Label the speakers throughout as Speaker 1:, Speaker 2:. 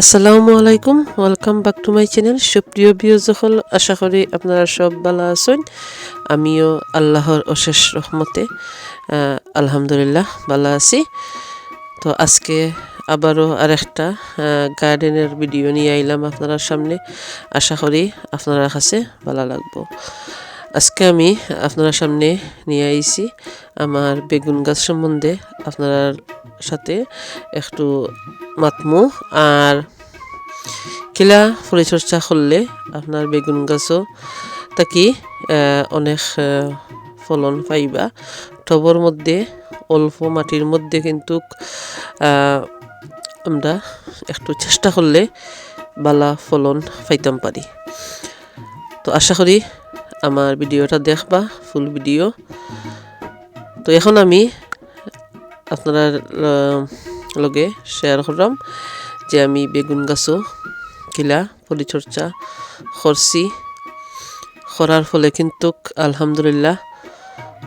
Speaker 1: আসসালামু আলাইকুম welcome back to my channel সুপ্রিয় বিয় যখন আশা করি আপনারা সব ভালো আছেন। আমিও আল্লাহর অশেষ রহমতে আলহামদুলিল্লাহ ভালো আছি। তো আজকে আবারও আরেকটা গার্ডেনের ভিডিও নিয়ে আইলাম আপনারা সামনে। আশা করি আপনারা কাছে ভালো লাগবো। আজকে আমি আপনার সামনে নিয়ে আইছি আমার বেগুন গাছ সম্বন্ধে। আপনার সাথে একটু মাতমু আর কিলা পরিচর্যা করলে আপনার বেগুন গাছও তাকি অনেক ফলন পাইবা। টবর মধ্যে, অল্প মাটির মধ্যে কিন্তু আমরা একটু চেষ্টা করলে বালা ফলন পাইতাম পারি। তো আশা করি আমার ভিডিওটা দেখবা, ফুল ভিডিও। তো এখন আমি আপনারা লগে শেয়ার করলাম যে আমি বেগুন গাছও কিলা পরিচর্যা করছি করার ফলে কিন্তু আলহামদুলিল্লাহ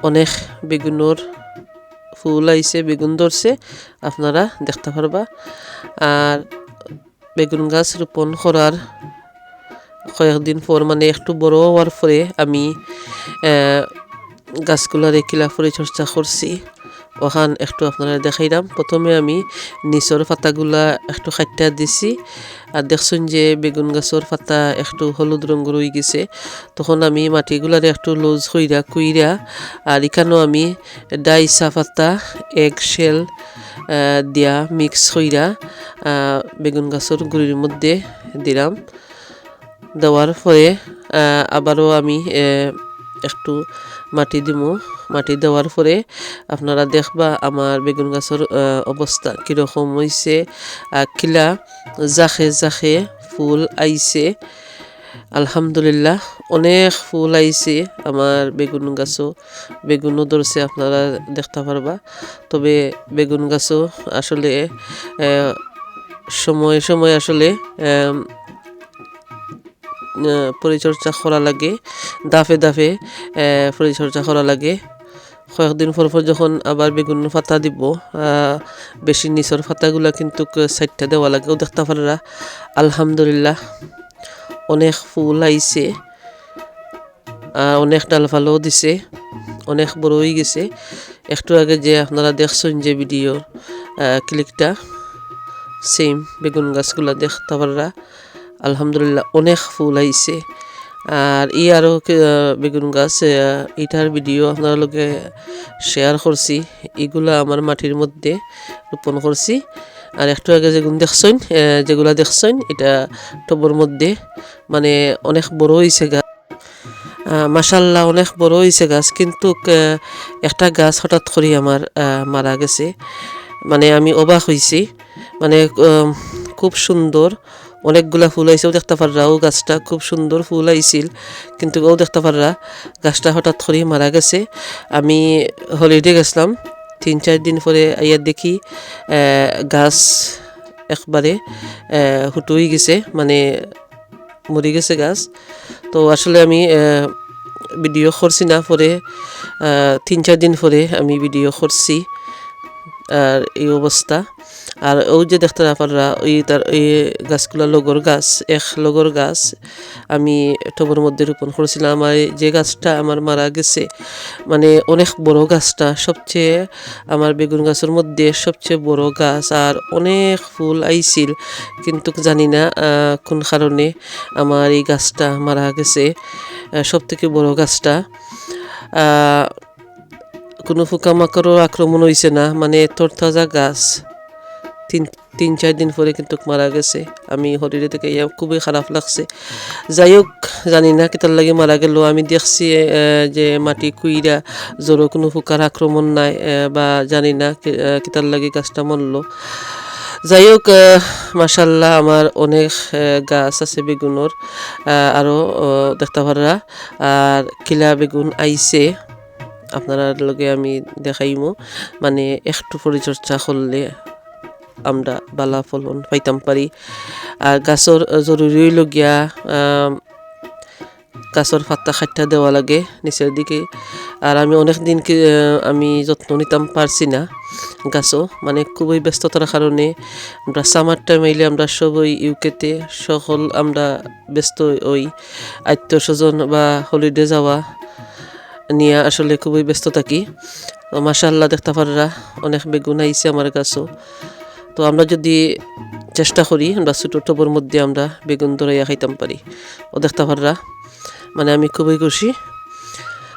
Speaker 1: অনেক বেগুনের ফুল আইছে বেগুন ধরছে আপনারা দেখতে পারবা। আর বেগুন গাছ রোপণ করার কয়েকদিন পর মানে একটু বড় হওয়ার পরে আমি গাছগুলার কিলা পরিচর্যা করছি ওখান একটু আপনারা দেখাইলাম প্রথমে আমি নিচর পাতাগুলা একটু খাইটা দিছি আর দেখছেন যে বেগুন গাছের পাতা একটু হলুদ রঙের হয়ে গেছে। তখন আমি মাটিগুলার একটু লুজ হইরা কুইরা আর এখানেও আমি ডাইসা পাতা, এগ শেল দিয়া মিক্স হইরা বেগুন গাছের গুড়ির মধ্যে দিলাম। দেওয়ার পরে আবারও আমি একটু মাটি দিমু। মাটি দেওয়ার পরে আপনারা দেখবা আমার বেগুন গাছের অবস্থা কীরকম হয়েছে কিলা জাখে জাখে ফুল আইছে। আলহামদুলিল্লাহ, অনেক ফুল আইছে। আমার বেগুন গাছও বেগুনও ধরছে আপনারা দেখতে পারবা। তবে বেগুন গাছও আসলে সময় সময় আসলে পরিচর্যা করা লাগে, দাফে দাফে পরিচর্যা করা লাগে। কয়েকদিন পর পর যখন আবার বেগুন পাতা দিব বেশি নিচর পাতাগুলা কিন্তু সাইডটা দেওয়া লাগেও দেখতে পারা আলহামদুলিল্লাহ, অনেক ফুল আইছে অনেক ডাল ফালও দিছে, অনেক বড় হয়ে গেছে। একটু আগে যে আপনারা দেখছেন যে ভিডিও ক্লিকটা, সেম বেগুন গাছগুলা দেখতে পারা আলহামদুলিল্লাহ, অনেক ফুল আইছে। আর ই আরও বেগুন গাছ ইটার ভিডিও আপনার শেয়ার করছি। এগুলা আমার মাটির মধ্যে রোপণ করছি। আর একটু আগে যেগুলো দেখছেন যেগুলা দেখছেন, এটা টবর মধ্যে মানে অনেক বড় হয়েছে গাছ মাসাল্লাহ অনেক বড় হয়েছে গাছ। কিন্তু একটা গাছ হঠাৎ করে আমার মারা গেছে। মানে আমি অবাক হয়েছি মানে খুব সুন্দর। অনেকগুলা ফুল আইসেও দেখতে পাররা, ও গাছটা খুব সুন্দর ফুল আইছিল। কিন্তু ও দেখতে পাররা, গাছটা হঠাৎ করে মারা গেছে। আমি হলিডে গেছিলাম, তিন, চার দিন পরে আইয়ার দেখি গাছ একবারে হুটুই গেছে মানে মরে গেছে গাছ। তো আসলে আমি ভিডিও করছি না, পরে তিন, চার দিন পরে আমি ভিডিও করছি, আর এই অবস্থা। আর ওই যে দেখতে না পাররা ওই তার ওই গাছগুলা লগর গাছ, এক লগর গাছ আমি টবের মধ্যে রোপণ করেছিলাম। আমার যে গাছটা আমার মারা গেছে মানে অনেক বড় গাছটা, সবচেয়ে আমার বেগুন গাছের মধ্যে সবচেয়ে বড় গাছ। আর অনেক ফুল আইছিল, কিন্তু জানি না কোন কারণে আমার এই গাছটা মারা গেছে সব থেকে বড় গাছটা। কোনো পোকামাকড়ও আক্রমণ হয়েছে না মানে তরতাজা গাছ। তিন তিন, চার দিন পরে কিন্তু মারা গেছে। আমি হলিডে থেকে ইয়া খুবই খারাপ লাগছে। যাই হোক জানি না কেতার লাগে মারা গেল। আমি দেখছি যে মাটি কুইরা, জোরো কোনো পোকার আক্রমণ নাই বা জানি না কেতার লাগে গাছটা মরলো। যাই হোক মাসাল্লাহ আমার অনেক গাছ আছে বেগুনের আরও দেখতে পারা আর কিলা বেগুন আইছে আপনারা লগে আমি দেখাইমো। মানে একটু পরিচর্যা করলে আমরা বালা ফলন পাইতাম পারি। আর গাছর জরুরি হইল গিয়া আম, গাছর পাতা খাট্টা দেওয়া লাগে নিচের দিকে। আর আমি অনেক দিনকে আমি যত্ন নিতাম পারছি না গাছও। মানে খুবই ব্যস্ততার কারণে আমরা সামার টাইম আইলে আমরা সবই ইউকেতে সকল আমরা ব্যস্ত ওই আত্মীয় স্বজন বা হলিডে যাওয়া নিয়ে আসলে খুবই ব্যস্ত থাকি। তো মাশাল্লাহ দেখতে পাররা অনেক বেগুন আইছে আমার গাছও। তো আমরা যদি চেষ্টা করি, আমরা ছোটো টোপর মধ্যে আমরা বেগুন ধরাইয়া খাইতাম পারি। ও দেখতে পাররা? মানে আমি খুবই খুশি।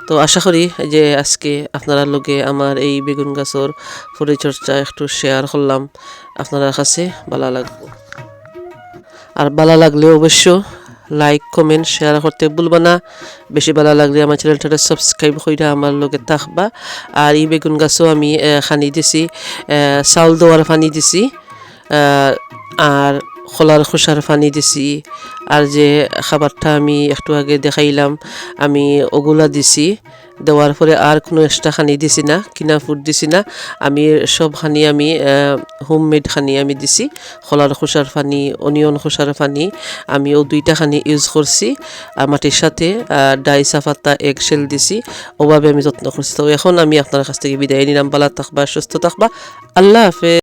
Speaker 1: তো আশা করি যে আজকে আপনারা লোকে আমার এই বেগুন গাছর পরিচর্যা একটু শেয়ার করলাম। আপনার কাছে ভালো লাগবো। আর ভালো লাগলে অবশ্য লাইক কমেন্ট শেয়ার করতে ভুলবা না। বেশি ভালো লাগলে আমার চ্যানেলটা সাবস্ক্রাইব করে আমার লগে থাকবা। আর এই বেগুন গাছও আমি খানি দিছি চাউল দেওয়ার পানি দিছি আর খোলার খোসার পানি দিছি। আর যে খাবারটা আমি একটু আগে দেখাইলাম, আমি ওগুলা দিছি। দেওয়ার পরে আর কোনো এক্সট্রা খানি দিছি না, কিনা ফুড দিছি না। আমি সব খানি আমি হোমমেড খানি আমি দিছি। খোলার খোসার পানি অনিয়ন খোসার পানি আমি ও দুইটা খানি ইউজ করছি। মাটির সাথে ডাই সাফাতা এগ শেল দিছি। ওভাবে আমি যত্ন করছি। তো এখন আমি আপনার কাছ থেকে বিদায় নিলাম। ভালো থাকবা, সুস্থ থাকবা। আল্লাহ হাফেজ।